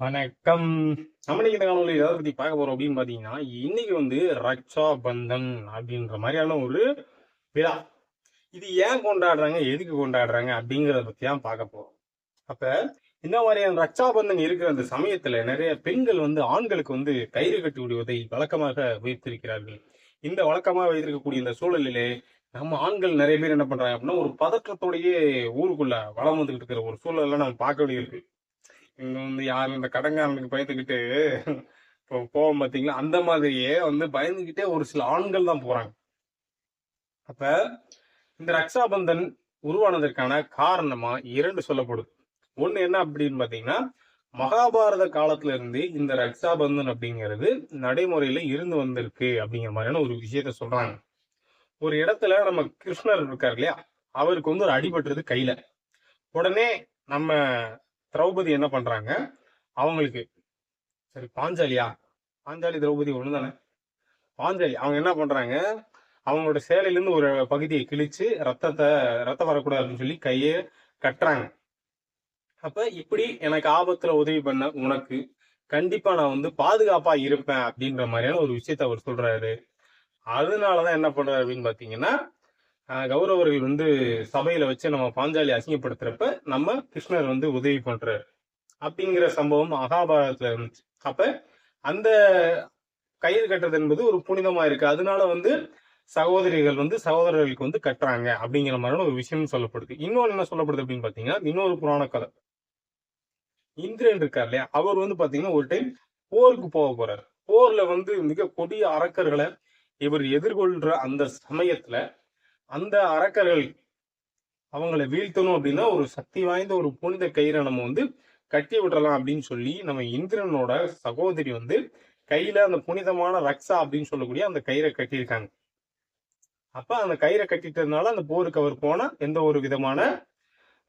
வணக்கம். நம்ம இந்த காணொலி எதை பத்தி பார்க்க போறோம் அப்படின்னு பாத்தீங்கன்னா இன்னைக்கு வந்து ரக்ஷா பந்தன் அப்படின்ற மாதிரியான ஒரு விழா. இது ஏன் கொண்டாடுறாங்க எதுக்கு கொண்டாடுறாங்க அப்படிங்கறத பத்தி தான் பார்க்க போறோம். அப்ப இந்த மாதிரியான ரக்ஷா பந்தன் இருக்கிற அந்த சமயத்துல நிறைய பெண்கள் வந்து ஆண்களுக்கு வந்து கயிறு கட்டி விடுவதை வழக்கமாக வைத்திருக்கிறார்கள். இந்த வழக்கமாக வைத்திருக்கக்கூடிய இந்த சூழலிலே நம்ம ஆண்கள் நிறைய பேர் என்ன பண்றாங்க அப்படின்னா ஒரு பதற்றத்தோடையே ஊருக்குள்ள வளம் வந்துகிட்டு இருக்கிற ஒரு சூழலை நம்ம பார்க்க வேண்டியிருக்கு. இங்க வந்து யாரும் இந்த கடங்காரனுக்கு பயந்துக்கிட்டு இப்போ போவோம் பாத்தீங்களா? அந்த மாதிரியே வந்து பயந்துகிட்டே ஒரு சில ஆண்கள் தான் போறாங்க. அப்ப இந்த ரக்ஷாபந்தன் உருவானதற்கான காரணமா இரண்டு சொல்லப்படுது. ஒண்ணு என்ன அப்படின்னு பாத்தீங்கன்னா மகாபாரத காலத்துல இருந்து இந்த ரக்ஷாபந்தன் அப்படிங்கிறது நடைமுறையில இருந்து வந்திருக்கு அப்படிங்கிற மாதிரியான ஒரு விஷயத்த சொல்றாங்க. ஒரு இடத்துல நம்ம கிருஷ்ணர் இருக்கார் இல்லையா? அவருக்கு வந்து ஒரு அடிபட்டுறது கையில. உடனே நம்ம திரௌபதி என்ன பண்றாங்க? அவங்களுக்கு சரி பாஞ்சாலியா? பாஞ்சாலி திரௌபதி ஒண்ணு தானே பாஞ்சாலி அவங்க என்ன பண்றாங்க? அவங்களோட சேலையிலேருந்து ஒரு பகுதியை கிழிச்சு ரத்தத்தை ரத்தம் வரக்கூடாது அப்படின்னு சொல்லி கையை கட்டுறாங்க. அப்ப இப்படி எனக்கு ஆபத்துல உதவி பண்ண உனக்கு கண்டிப்பா நான் வந்து பாதுகாப்பா இருப்பேன் அப்படின்ற மாதிரியான ஒரு விஷயத்த அவர் சொல்றாரு. அதனாலதான் என்ன பண்றாரு அப்படின்னு பாத்தீங்கன்னா கௌரவர்கள் வந்து சபையில வச்சு நம்ம பாஞ்சாலி அசிங்கப்படுத்துறப்ப நம்ம கிருஷ்ணர் வந்து உதவி பண்றாரு. அப்படிங்கிற சம்பவம் மகாபாரதத்துல இருந்துச்சு. அப்ப அந்த கயிறு கட்டுறது என்பது ஒரு புனிதமா இருக்கு. அதனால வந்து சகோதரிகள் வந்து சகோதரர்களுக்கு வந்து கட்டுறாங்க அப்படிங்கிற மாதிரியான ஒரு விஷயம் சொல்லப்படுது. இன்னொன்னு என்ன சொல்லப்படுது அப்படின்னு பாத்தீங்கன்னா இன்னொரு புராண கதை. இந்திரன் இருக்கார் இல்லையா? அவர் வந்து பாத்தீங்கன்னா ஒரு டைம் போருக்கு போக போறாரு. போர்ல வந்து மிக கொடிய அரக்கர்களை இவர் எதிர்கொள்ற அந்த சமயத்துல அந்த அரக்கர்கள் அவங்களை வீழ்த்தணும் அப்படின்னா ஒரு சக்தி வாய்ந்த ஒரு புனித கயிறை நம்ம வந்து கட்டி விடலாம் அப்படின்னு சொல்லி நம்ம இந்திரனோட சகோதரி வந்து கையில அந்த புனிதமான ரக்ஸா அப்படின்னு சொல்லக்கூடிய அந்த கயிறை கட்டியிருக்காங்க. அப்ப அந்த கயிறை கட்டிட்டதுனால அந்த போருக்கு அவர் போனா எந்த ஒரு விதமான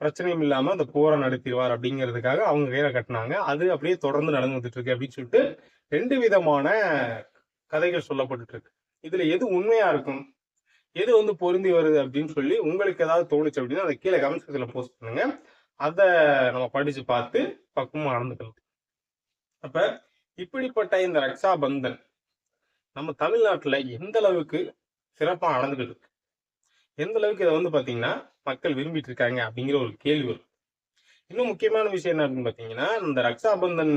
பிரச்சனையும் இல்லாம அந்த போரை நடத்திடுவார் அப்படிங்கிறதுக்காக அவங்க கயிறை கட்டினாங்க. அது அப்படியே தொடர்ந்து நடந்து வந்துட்டு இருக்கு அப்படின்னு சொல்லிட்டு ரெண்டு விதமான கதைகள் சொல்லப்பட்டு இருக்கு. இதுல எது உண்மையா இருக்கும்? எது வந்து பொருந்தி வருது அப்படின்னு சொல்லி உங்களுக்கு ஏதாவது தோணுச்சு அப்படின்னா அதை கீழே கமெண்ட் செக்ஷன்ல போஸ்ட் பண்ணுங்க. அதை நம்ம படிச்சு பார்த்து பக்குவமாக நடந்துக்கலாம். அப்ப இப்படிப்பட்ட இந்த ரக்ஷா பந்தன் நம்ம தமிழ்நாட்டில் எந்த அளவுக்கு சிறப்பாக நடந்துகிட்டு இருக்கு? எந்த அளவுக்கு இதை வந்து பார்த்தீங்கன்னா மக்கள் விரும்பிட்டு இருக்காங்க அப்படிங்கிற ஒரு கேள்வி வரும். இன்னும் முக்கியமான விஷயம் என்ன அப்படின்னு பார்த்தீங்கன்னா இந்த ரக்ஷா பந்தன்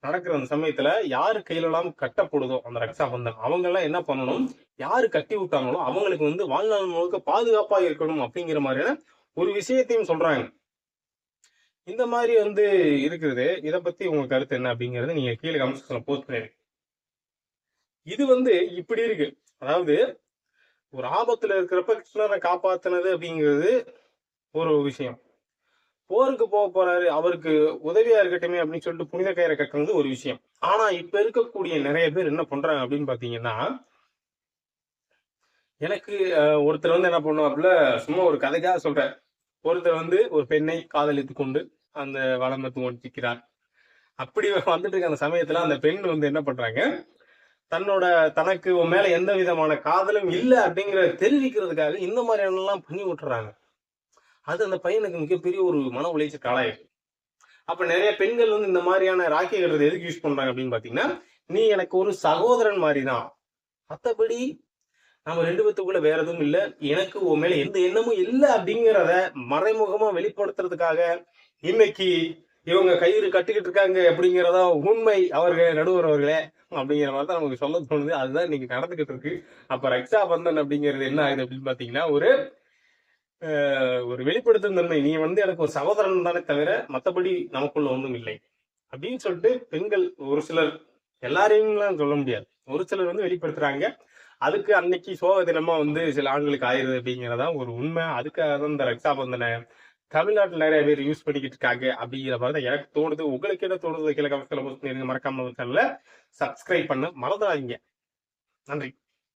நடக்கிற அந்த சமயத்துல யாரு கையில எல்லாம் கட்டப்படுதோ அந்த ரக்ஷாபந்தன் அவங்க எல்லாம் என்ன பண்ணணும்? யாரு கட்டி விட்டாங்களோ அவங்களுக்கு வந்து வாழ்நாள் முழுக்க பாதுகாப்பா இருக்கணும் அப்படிங்கிற மாதிரியான ஒரு விஷயத்தையும் சொல்றாங்க. இந்த மாதிரி வந்து இருக்குது இதை பத்தி உங்க கருத்து என்ன அப்படிங்கறது நீங்க கீழே கமெண்ட்ஸ்ல போஸ்ட் பண்ணிருங்க. இது வந்து இப்படி இருக்கு. அதாவது ஒரு ஆபத்துல இருக்கிறப்ப கிருஷ்ணரை காப்பாத்துனது அப்படிங்கிறது ஒரு விஷயம். போருக்கு போக போறாரு அவருக்கு உதவியா இருக்கட்டுமே அப்படின்னு சொல்லிட்டு புனித கயிறை கட்டுறது ஒரு விஷயம். ஆனா இப்ப இருக்கக்கூடிய நிறைய பேர் என்ன பண்றாங்க அப்படின்னு பாத்தீங்கன்னா எனக்கு அஹ், ஒருத்தர் வந்து என்ன பண்ணுவாப்புல சும்மா ஒரு கதைக்காக சொல்றேன். ஒருத்தர் வந்து ஒரு பெண்ணை காதலித்து கொண்டு அந்த வளமத்து ஒட்டிக்கிறார் அப்படி வந்துட்டு இருக்க அந்த சமயத்துல அந்த பெண் வந்து என்ன பண்றாங்க தன்னோட தனக்கு மேல எந்த விதமான காதலும் இல்லை அப்படிங்கிறத தெரிவிக்கிறதுக்காக இந்த மாதிரி எல்லாம் பண்ணி விட்டுறாங்க. அது அந்த பையனுக்கு மிகப்பெரிய ஒரு மன உளைச்சல் காலாயிருக்கு அப்ப நிறைய பெண்கள் வந்து இந்த மாதிரியான ராக்கி கட்டுறது எதுக்கு யூஸ் பண்றாங்க அப்படின்னு பாத்தீங்கன்னா நீ எனக்கு ஒரு சகோதரன் மாதிரி தான் மத்தபடி நம்ம ரெண்டு பேத்துக்குள்ள வேற எதுவும் இல்லை. எனக்கு உன் மேல எந்த எண்ணமும் இல்லை அப்படிங்கிறத மறைமுகமா வெளிப்படுத்துறதுக்காக இன்னைக்கு இவங்க கயிறு கட்டிக்கிட்டு இருக்காங்க அப்படிங்கிறதா உண்மை அவர்கள் நடுவர் அவர்களே அப்படிங்கிற மாதிரி தான் நமக்கு சொல்ல தோணுது. அதுதான் இன்னைக்கு நடந்துகிட்டு இருக்கு. அப்ப ரக்ஷா பந்தன் அப்படிங்கிறது என்ன ஆகுது அப்படின்னு பாத்தீங்கன்னா ஒரு ஒரு வெளிப்படுத்தும் தன்மை நீ வந்து எனக்கு ஒரு சகோதரன் தானே தவிர மற்றபடி நமக்குள்ள ஒன்றும் இல்லை. அப்படின்னு சொல்லிட்டு பெண்கள் ஒரு சிலர் எல்லாரையும்லாம் சொல்ல முடியாது. ஒரு சிலர் வந்து வெளிப்படுத்துறாங்க. அதுக்கு அன்னைக்கு சோக தினமா வந்து சில ஆண்களுக்கு ஆயிருது அப்படிங்கறதா ஒரு உண்மை. அதுக்காக தான் இந்த ரக்ஷா தமிழ்நாட்டில் நிறைய பேர் யூஸ் பண்ணிக்கிட்டு இருக்காங்க அப்படிங்கிற மாதிரி தான் எனக்கு தோணுது. உங்களுக்கு என்ன தோணுது? கீழே கமெண்ட்ஸ்ல போஸ்ட் பண்ணிருங்க. மறக்காம சேனல சப்ஸ்கிரைப் பண்ண. மறந்துடாதீங்க. நன்றி.